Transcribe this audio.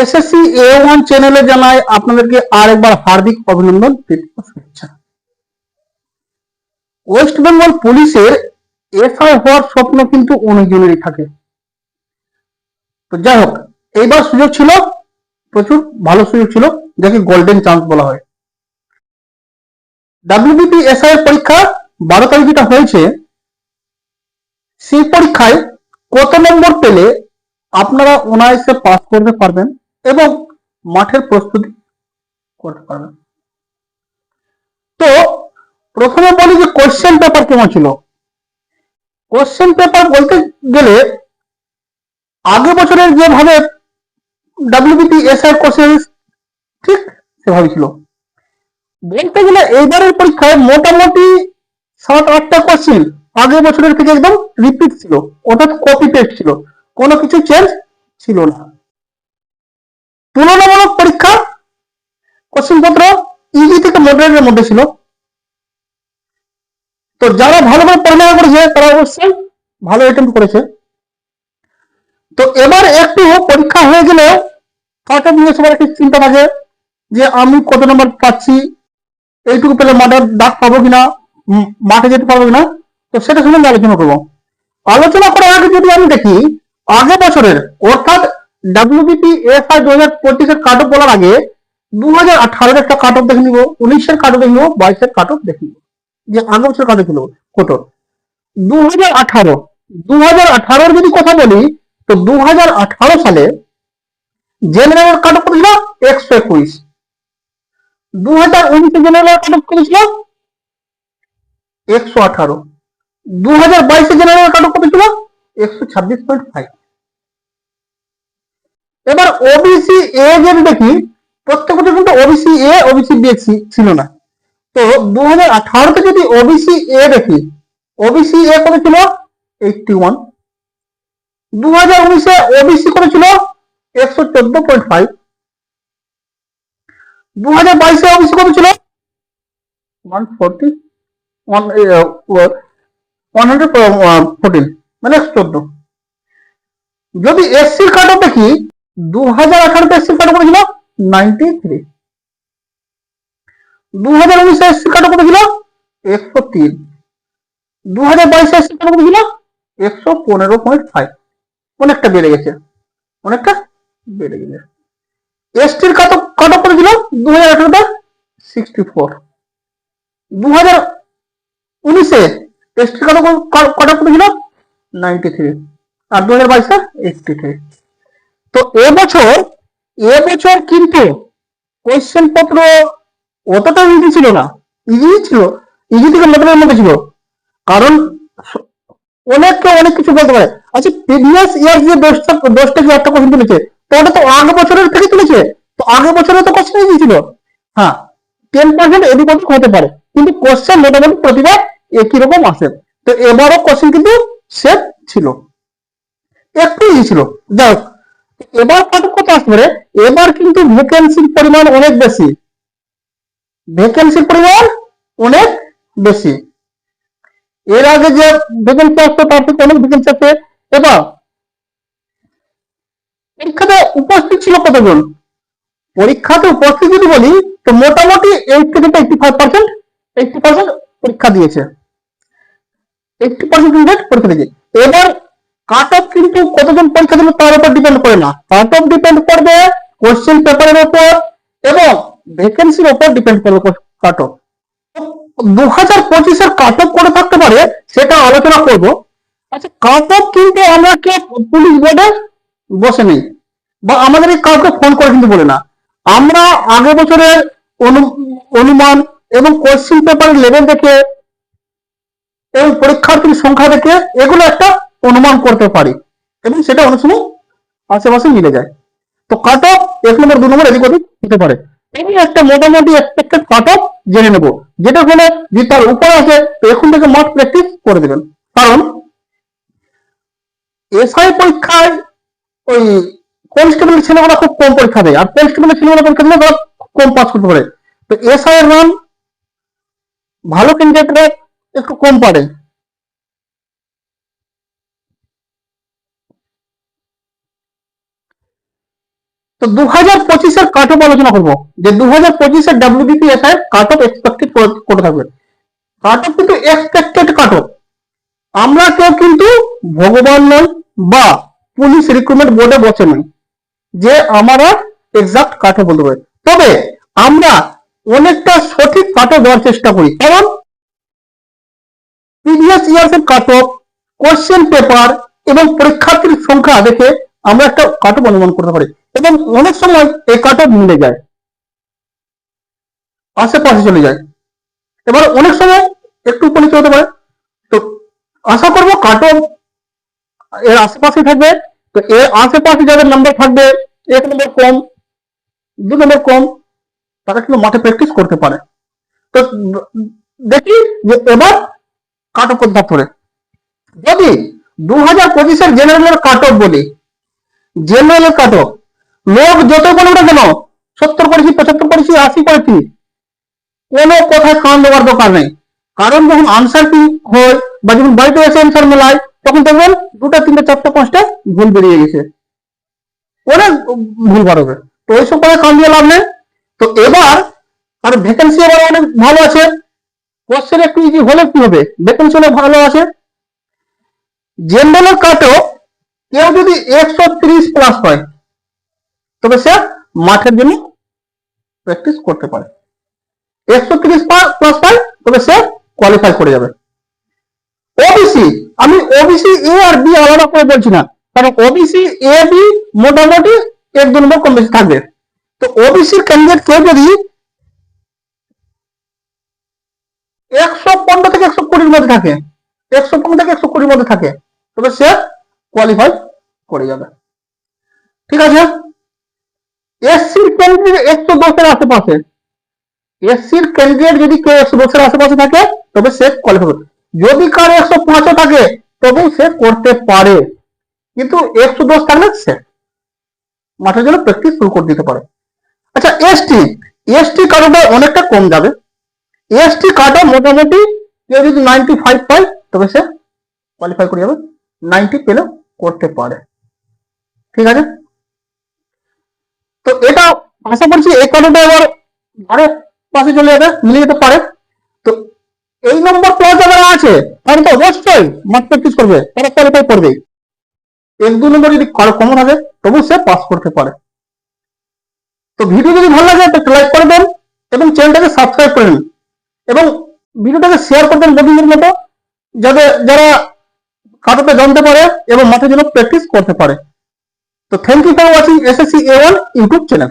SSC A one চ্যানেলে জানাই আপনাদেরকে আরেকবার হার্দিক অভিনন্দন শুভেচ্ছা। ওয়েস্ট বেঙ্গল পুলিশের এসআই হওয়ার স্বপ্ন কিন্তু অনেকজনেরই থাকে। তো যাই হোক, এইবার সুযোগ ছিল, প্রচুর ভালো সুযোগ ছিল, যাকে গোল্ডেন চান্স বলা হয়। ডাব্লিউবিপি এসআই পরীক্ষা বারো তারিখ যেটা হয়েছে। সেই পরীক্ষায় কত নম্বর পেলে আপনারা অনায়াসে পাস করতে পারবেন? এবং মাঠের প্রস্তুতি করতে পারবেন তো প্রথমে বলি যে কোশ্চেন পেপার কেমন ছিল? কোশ্চেন পেপার বলতে গেলে আগে বছরের যেভাবে ডাব্লিউবিপি এসআই কোশ্চেন ঠিক সেভাবে ছিল। বলতে গেলে এইবারের পরীক্ষায় মোটামুটি সাত, আটটা কোশ্চেন আগের বছরের থেকে একদম রিপিট ছিল। অর্থাৎ কপি পেস্ট ছিল। কোনো কিছু চেঞ্জ ছিল না। তুলনামূলক পরীক্ষা কোশ্চেন পত্র ইজি থেকে মডারেটের মধ্যে ছিল। তো যারা ভালোভাবে পড়ালেখা করেছে, তারা অবশ্যই ভালো অ্যাটেম্প করেছে। তো এবার একটু পরীক্ষা হয়ে গেলেও তাকে নিয়ে সবার একটি চিন্তা থাকে যে আমি কত নম্বর পাচ্ছি, এইটুকু পেলে মাঠের ডাক পাবো কিনা মাঠে যেতে পারব কিনা, তো সেটা সম্বন্ধে আলোচনা করব। আলোচনা করার আগে যদি আমি দেখি আগে বছরের অর্থাৎ ডাব্লিউবিপি এফআই দু হাজার পঁচিশের কাট অফ বলার আগে দু হাজার আঠারোর একটা কাট অফ দেখে নিবো, উনিশের কাট অফ দেখে নিবো, বাইশের কাট অফ দেখে নিবো। যে আগে বছর কাট ছিল কত দু হাজার আঠারো দু হাজার আঠারোর যদি কথা বলি, তো দু হাজার আঠারো সালে জেনারেল কাট অফ কত ছিল একশো একুশ। দু হাজার উনিশে জেনারেল কাট অফ কত একশো আঠারো। দু হাজার বাইশে জেনারেল কাট অফ কত ছিল একশো ছাব্বিশ পয়েন্ট ফাইভ এবার ওবিসি এ যদি দেখি প্রত্যেক বছর কিন্তু ওবিসি এ ওবিসি বি ছিল না। তো দু হাজার আঠারোতে যদি ওবিসি এ দেখি ওবিসি এ কত ছিল? এইটটি ওয়ান দু হাজার উনিশে ওবিসি কত ছিল? একশো চোদ্দ পয়েন্ট ফাইভ দু হাজার বাইশে ওবিসি কত ছিল? One forty one one hundred fourteen মানে একশো চোদ্দ। যদি এসসির কাট দেখি দু হাজার আঠারোতে এসসির কাট করেছিল নাইনটি দু তিন। দু হাজার বাইশে একশো পনেরো পয়েন্ট অনেকটা বেড়ে গেছে। অনেকটা বেড়ে গেছে। এসটির কাট কাট করেছিল দু হাজার আঠারোতে সিক্সটি ফোর দু উনিশে এসটির কাট কাট করেছিল নাইনটি থ্রি আর দু হাজার বাইশে এইটটি থ্রি তো এবছর এবছর কিন্তু কোয়েশ্চেন পত্র অতটা ইজি ছিল না। ইজি ছিল ইজি থেকে মোটামুটির মধ্যে ছিল। কারণ অনেককে অনেক কিছু বলতে পারে। আচ্ছা প্রিভিয়াস ইয়ার যে দশটা দশটা কি একটা কোশ্চেন তুলেছে? তো ওটা তো আগে বছরের থেকে তুলেছে। তো আগে বছরে তো কোশ্চেন ইজি ছিল। হ্যাঁ টেন পার্সেন্ট এদিক ওদিক হতে পারে। কিন্তু কোশ্চেন মোটামুটি প্রতিবার একই রকম আসে। তো এবারও কোশ্চেন কিন্তু সেট ছিল। একটু ইজি ছিল। যাই হোক, এবার পার্থক্য আসতে পারে এবার কিন্তু ভ্যাকেন্সির পরিমাণ অনেক বেশি। ভ্যাকেন্সির পরিমাণ অনেক বেশি। এর আগে যে ভ্যাকেন্সি আসতো, তার থেকে অনেক ভ্যাকেন্সি আছে এবার পরীক্ষাতে উপস্থিত ছিল কতজন? পরীক্ষাতে উপস্থিত যদি বলি, তো মোটামুটি এইট থেকে eighty five percent eighty percent পরীক্ষা দিয়েছে। এইটটি পার্সেন্ট পরীক্ষা দিয়েছে। এবার কাট অফ কিন্তু কতজন পরীক্ষা দিল তার উপর ডিপেন্ড করে না। কাট অফ ডিপেন্ড করবে কোশ্চেন পেপারের উপর এবং ভ্যাকেন্সির উপর ডিপেন্ড করবে কাট অফ দু হাজার পঁচিশের কাট অফ করে থাকতে পারে, সেটা আলোচনা করব। আচ্ছা কাট অফ কিন্তু আমরা কে পুলিশ বোর্ডে বসে নেই? বা আমাদের এই কাউকে ফোন করে কিন্তু বলে না। আমরা আগের বছরের অনু- অনুমান এবং কোশ্চেন পেপারের লেভেল দেখে এবং পরীক্ষার্থীর সংখ্যা দেখে এগুলো একটা অনুমান করতে পারি। এবং সেটা অনেক সময় আশেপাশে মিলে যায়। তো কাট অফ এক নম্বর দু নম্বর এদিক ওদিক হতে পারে। এই একটা মোটামুটি এক্সপেক্টেড কাট অফ জেনে নেব, যেটা হলে যে তার উপর আছে, তো এখন থেকে মাঠ প্র্যাকটিস করে দেবেন। কারণ এসআই পরীক্ষায় ওই কনস্টেবলের ছেলেগুলো খুব কম পরীক্ষা দেয়, আর কনস্টেবলের ছেলেগুলো পরীক্ষা দিলে তারা কম পাস করতে পারে। তো এসআই এর রান ভালো ক্যান্ডিডেটরা একটু কম পারে। তো দু হাজার পঁচিশের কাট অফ আলোচনা করব। যে দু হাজার পঁচিশের ডাব্লিউবিপিএসআই কাট অফ এক্সপেক্টেড করে থাকবে। কাট অফ কিন্তু এক্সপেক্টেড কাট অফ আমরা কেউ কিন্তু ভগবান নয় বা পুলিশ রিক্রুটমেন্ট বোর্ডে বসে নই, যে আমরা এক্সাক্ট কাটে বলতে পারি। তবে আমরা অনেকটা সঠিক কাটে দেওয়ার চেষ্টা করি। কারণ প্রিভিয়াস ইয়ার্স এর কাট অফ কোশ্চেন পেপার এবং পরীক্ষার্থীর সংখ্যা দেখে আমরা একটা কাট অফ অনুমান করতে পারি। এবং অনেক সময় এই কাট অফ মিলে যায়। আশেপাশে চলে যায়। এবার অনেক সময় একটু উপরে হতে পারে। তো আশা করব কাট এর আশেপাশে থাকবে। তো এর আশেপাশে যাদের নাম্বার থাকবে, এক নম্বর কম, দু নম্বর কম, তারা কিন্তু মাঠে প্র্যাকটিস করতে পারে। তো দেখি যে এবার কাট অফ কোথা ধরে। যদি দু হাজার পঁচিশের জেনারেলের কাট অফ বলি জেনারেলের কাট অফ লোক যত বলুক না কেন, সত্তর করেছি পঁচাত্তর করেছি আশি করেছি কোনো কথায় কান দেওয়ার দরকার নেই। কারণ যখন আনসার কি হয় বা যখন বাড়িতে এসে আনসার মেলায়, তখন দেখবেন দুটা, তিনটা, চারটা, পাঁচটা ভুল বেরিয়ে গেছে। অনেক ভুল বার হবে তো ওইসব করে কান দিয়ে লাভ নেই। তো এবার, আর ভ্যাকেন্সি এবার অনেক ভালো আছে। কোশ্চেন একটু ইজি হলে কি হবে? ভ্যাকেন্সি অনেক ভালো আছে। জেনারেল কাটও কেউ যদি একশো ত্রিশ প্লাস হয় তবে সে মাঠের জন্য প্র্যাকটিস করতে পারে। একশো তিরিশ প্লাস পায় তবে সে কোয়ালিফাই করে যাবে। ওবিসি আমি ওবিসি এ আর বি আলাদা করে বলছি না। কারণ ওবিসি এ বি মোটামুটি এক দু নম্বর কম বেশি থাকবে। তো ওবিসির ক্যান্ডিডেট কেউ যদি একশো পনেরো থেকে একশো কুড়ির মধ্যে থাকে, একশো পনেরো থেকে একশো কুড়ির মধ্যে থাকে, তবে সে কোয়ালিফাই করে যাবে। ঠিক আছে? এসসির ক্যান্ডিডেট একশো দশের আশেপাশে। এসসির ক্যান্ডিডেট যদি কেউ একশো দশের আশেপাশে থাকে, তবে সে কোয়ালিফাই করবে। যদি কারও একশো পাঁচও থাকে তবে সে করতে পারে। কিন্তু একশো দশ থাকলে সে মাঠের জন্য প্র্যাকটিস শুরু করে দিতে পারে। আচ্ছা এসটি এসটি কার্ডটা অনেকটা কম যাবে। এসটি কার্ডে মোটামুটি কেউ যদি নাইনটি ফাইভ পায়, তবে সে কোয়ালিফাই করে যাবে। নাইনটি পেলে করতে পারে। ঠিক আছে? তো এটা আশা করছি এই কার্ডটা এবার আরও পাশে চলে যাবে মিলে যেতে পারে। তো এই নম্বর প্লাস যারা আছে, তারা তো অবশ্যই মাঠ প্র্যাকটিস করবে, তারা কোয়ালিফাই করবে এক দু নম্বর যদি কারও কমন হবে তবু সে পাস করতে পারে। তো ভিডিও যদি ভালো লাগে তো লাইক করে দেন এবং চ্যানেলটাকে সাবস্ক্রাইব করে নিন। এবং ভিডিওটাকে শেয়ার করে দেন বন্ধুদের মতো, যাতে যারা কাটাতে জানতে পারে এবং মাঠের জন্য প্র্যাকটিস করতে পারে। তো thank you for watching SSC A one YouTube channel